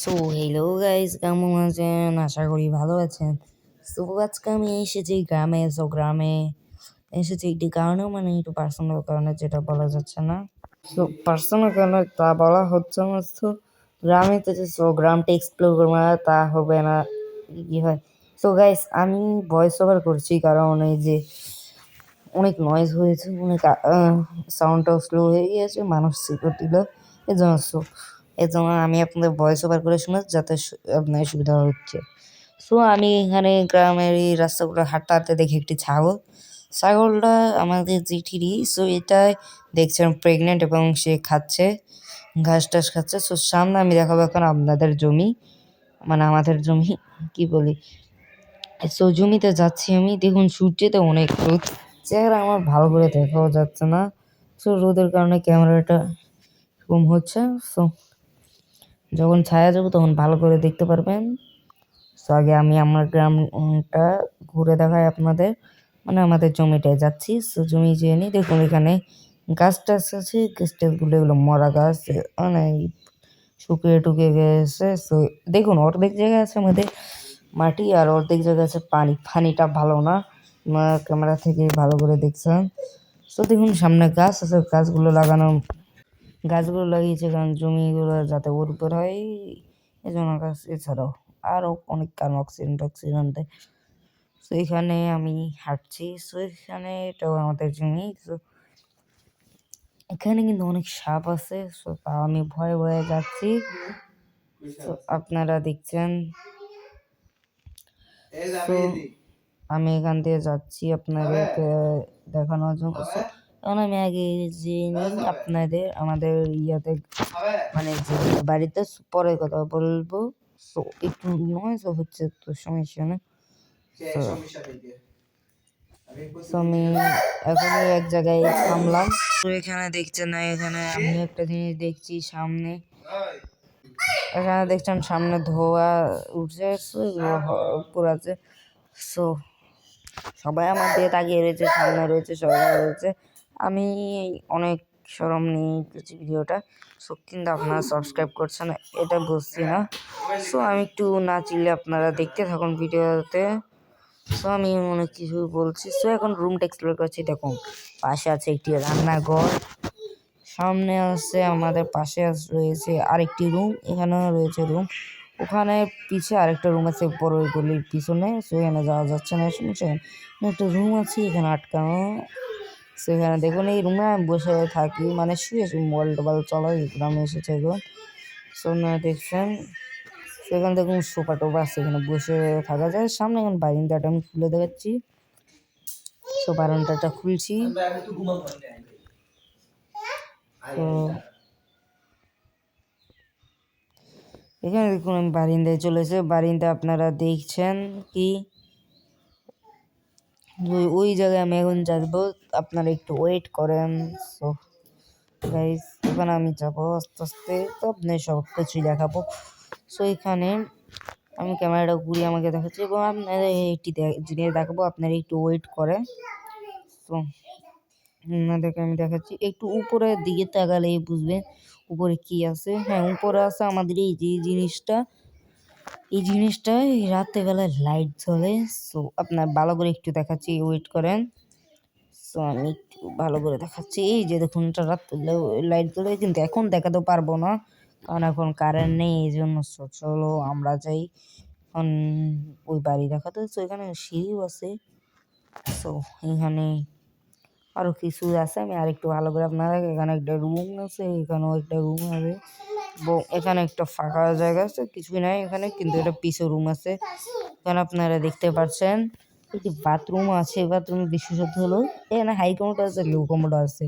So hello guys কেমন আছেন? আশা করি ভালো আছেন। সো আজকে আমি এসেছি গ্রামে সো গ্রামে এসেছি একটি কারণে মানে একটু পার্সোনাল কারণে, যেটা বলা যাচ্ছে না। সো পার্সোনাল কারণে তা বলা হচ্ছে না। তো গ্রামে তো সো গ্রামটা এক্সপ্লোর করব না তা হবে না। কি হয়? সো গাইস আমি ভয়েস ওভার করছি, কারণ এই যে অনেক নয়েজ হয়েছে, অনেক সাউন্ডটাও স্লো হয়ে গিয়েছে, মানুষ সিকিউরিটি দিল এই জন্য সো এই জন্য আমি আপনাদের ভয়েস ওভার করে শোনা যাতে আপনার সুবিধা হচ্ছে। সো আমি এখানে গ্রামের এই রাস্তাগুলো হাঁটতে হাঁটতে দেখি একটি ছাগল। ছাগলটা আমাদের জিটিরই সো এটাই দেখছেন প্রেগনেন্ট এবং সে খাচ্ছে ঘাস টাস খাচ্ছে। সো সামনে আমি দেখাবো এখন আপনাদের জমি। মানে আমাদের জমি, কি বলি? সো জমিতে যাচ্ছি আমি। দেখুন, সূর্যতে অনেক রোদ। চেহারা আমার ভালো করে দেখাও যাচ্ছে না। সো রোদের কারণে ক্যামেরাটা কম হচ্ছে। সো যখন ছায়া যাব তখন ভালো করে দেখতে পারবেন। সো আগে আমি আমার গ্রামটা ঘুরে দেখাই আপনাদের। মানে আমাদের জমিটায় যাচ্ছি। সো জমি যেয়ে নিই। দেখুন এখানে গাছ টাছ আছে গাছ টাছগুলো এগুলো মরা গাছ মানে শুকিয়ে টুকিয়ে গেছে। সো দেখুন, অর্ধেক জায়গায় আছে আমাদের মাটি আর অর্ধেক জায়গায় আছে পানি। পানিটা ভালো না। ক্যামেরা থেকে ভালো করে দেখছেন। তো দেখুন, সামনে গাছ আছে। গাছগুলো লাগানো গাছগুলো লাগিয়েছে কারণ জমিগুলো যাতে উর্বর হয় এই জন্য গাছ এছাড়াও আরও অনেক কারণ অক্সিজেন টক্সিজেন দেয় তো এখানে আমি হাঁটছি। সো এখানে এটাও আমাদের জমি। তো এখানে কিন্তু অনেক সাপ আছে। সো তাও আমি ভয়ে ভয়ে যাচ্ছি। তো আপনারা দেখছেন। তো আমি এখান দিয়ে যাচ্ছি আপনাদেরকে দেখানোর জন্য। So, আমি আগে জেনে আপনাদের আমাদের ইয়াতে মানে বাড়িতে পরে কথা বলব। সো একটু নয়েজ হচ্ছে তো সমস্যা নেই তো আমি এখনই এক জায়গায় থামলাম। তো এখানে দেখছেন না এখানে আমি একটা জিনিস দেখছি সামনে। এখানে দেখছেন সামনে ধোয়া উঠছে আছে। সো সবাই আমার দিকে তাকিয়ে রয়েছে সামনে রয়েছে সবাই রয়েছে। আমি অনেক সরম নিয়ে করছি ভিডিওটা। সো কিন্তু আপনারা সাবস্ক্রাইব করছেন, এটা বুঝছি না। সো আমি একটু না চিনলে আপনারা দেখতে থাকুন ভিডিওতে। সো আমি অনেক কিছু বলছি। সো এখন রুমটা এক্সপ্লোর করছি। দেখুন, পাশে আছে একটি রান্নাঘর। সামনে আছে আমাদের পাশে রয়েছে আরেকটি রুম এখানে রয়েছে রুম ওখানে পিছে আরেকটা রুম আছে বড় গলির পিছনে। সেখানে যাওয়া যাচ্ছে না, শুনছেন? একটা রুম আছে, এখানে আটকানো। সেখানে দেখুন, এই রুমে আমি বসে থাকি মানে শুয়ে মোবাইল টোবাইল চলাই গ্রামে এসেছে এখন সোনা দেখছেন? সেখানে দেখুন, সোফা টোফা আছে, এখানে বসে থাকা যায়। সামনে এখন বারিন্দাটা আমি খুলে দেখাচ্ছি। বারান্দাটা খুলছি। তো এখানে দেখুন, আমি বারিন্দায় চলেছে বারিন্দা আপনারা দেখছেন কি? ওই জায়গায় আমি এখন যাব। আপনারা একটু ওয়েট করেন। সো গাইস ওখানে আমি যাব আস্তে আস্তে। তো আপনার সব কিছুই দেখাবো। সো এখানে আমি ক্যামেরাটা ঘুরিয়ে আমাকে দেখাচ্ছি এবং আপনাদের একটি জিনিস দেখাবো। আপনারা একটু ওয়েট করেন। তো আপনাদেরকে আমি দেখাচ্ছি। একটু উপরের দিকে তাকালেই বুঝবেন উপরে কি আছে। হ্যাঁ উপরে আছে আমাদের এই যে জিনিসটা। এই জিনিসটা এই রাত্রেবেলায় লাইট জ্বলে। সো আপনার ভালো করে একটু দেখাচ্ছি ওয়েট করেন। সো আমি একটু ভালো করে দেখাচ্ছি। এই যে দেখুন, এটা রাত্রে লাইট জ্বলে, কিন্তু এখন দেখাতে পারব না। কারণ এখন কারেন্ট নেই, এই জন্য চলো আমরা যাই। এখন ওই বাড়ি দেখাতে। তো এখানে সিঁড়িও আছে। সো এখানে আরও কিছু আছে। আমি আরেকটু ভালো করে আপনারা এখানে একটা রুম আছে, এখানেও একটা রুম আছে এবং এখানে একটা ফাঁকা জায়গা আছে, কিছুই নাই এখানে, কিন্তু এটা পিছে রুম আছে। এখানে আপনারা দেখতে পাচ্ছেন একটি বাথরুম আছে বাথরুমের বিশেষত্ব হলো, এখানে হাই কমোড আছে লো কমোড আছে।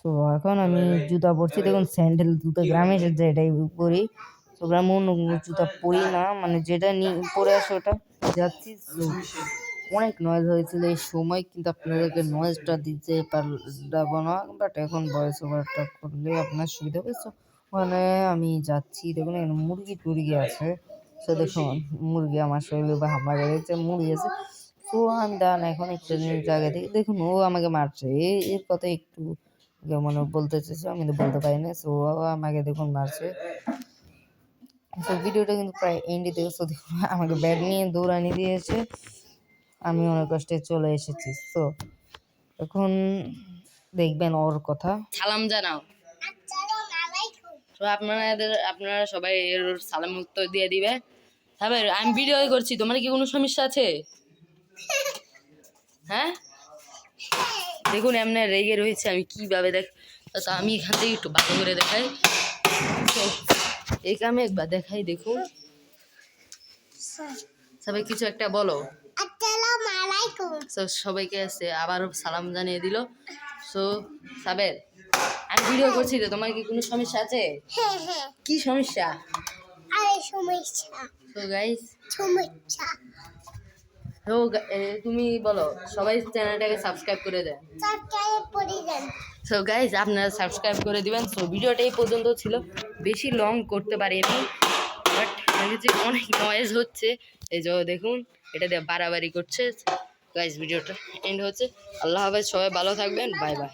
তো এখন আমি জুতা পরছি, দেখুন স্যান্ডেল জুতা গ্রামে যে এটাই পরি, তো গ্রামে অন্য জুতা পরি না মানে যেটা নিয়ে পরে আসে ওটা, যাচ্ছি অনেক নয়েজ হয়েছিল এই সময় কিন্তু আপনাদেরকে নয়েজটা দিতে পারব না বাট এখন ভয়েস ওভারটা করলে আপনার সুবিধা হবে। So, ওখানে আমি যাচ্ছি দেখুন এখানে মুরগি টুরগি আছে। তো দেখুন মুরগি আমার শরীরে বা হামলা করেছে মুরগি আছে। তো আমি দাঁড়ান এখন একটা জায়গা থেকে দেখুন ও আমাকে মারছে। এর কথা একটু মানে বলতে চেয়েছে আমি তো বলতে পারি না। সো আমাকে দেখুন মারছে। ভিডিওটা কিন্তু প্রায় এন্ডে সো দেখুন আমাকে ব্যাট নিয়ে দৌড়ানি দিয়েছে। আমি অনেক কষ্টে চলে এসেছি, তো এখন দেখবেন ওর কথা। সালাম জানাও। তো আপনাদের, আপনারা সবাই এর সালাম উত্তর দিয়ে দিবে। তবে আমি ভিডিও করছি, তোমার কি কোনো সমস্যা আছে? হ্যাঁ? দেখুন, এমনি রেগে রয়েছে, আমি কীভাবে দেখ আমি এখান থেকে একটু ভালো করে দেখাই। তো এই কামে একবার দেখাই, দেখুন। সবাই কিছু একটা বলো। তো সবাইকে আছে আবারও সালাম জানিয়ে দিল। সো সাবের আমি ভিডিও করছি তো তোমার কি কোনো সমস্যা আছে? হ্যাঁ হ্যাঁ। কি সমস্যা? আরে সমস্যা। তো গাইস সমস্যা। তো তুমি বলো সবাই চ্যানেলটাকে সাবস্ক্রাইব করে দেয় সাবস্ক্রাইব করে দেন। সো গাইজ আপনারা সাবস্ক্রাইব করে দিবেন। সো ভিডিওটা এই পর্যন্ত ছিল। বেশি লং করতে পারিনি বাট দেখেছি অনেক নয়েজ হচ্ছে। এই যে দেখুন এটা দিয়ে বাড়াবাড়ি করছে। গাইজ ভিডিওটা এন্ড হচ্ছে। আল্লাহ হাফেজ সবাই ভালো থাকবেন। Bye bye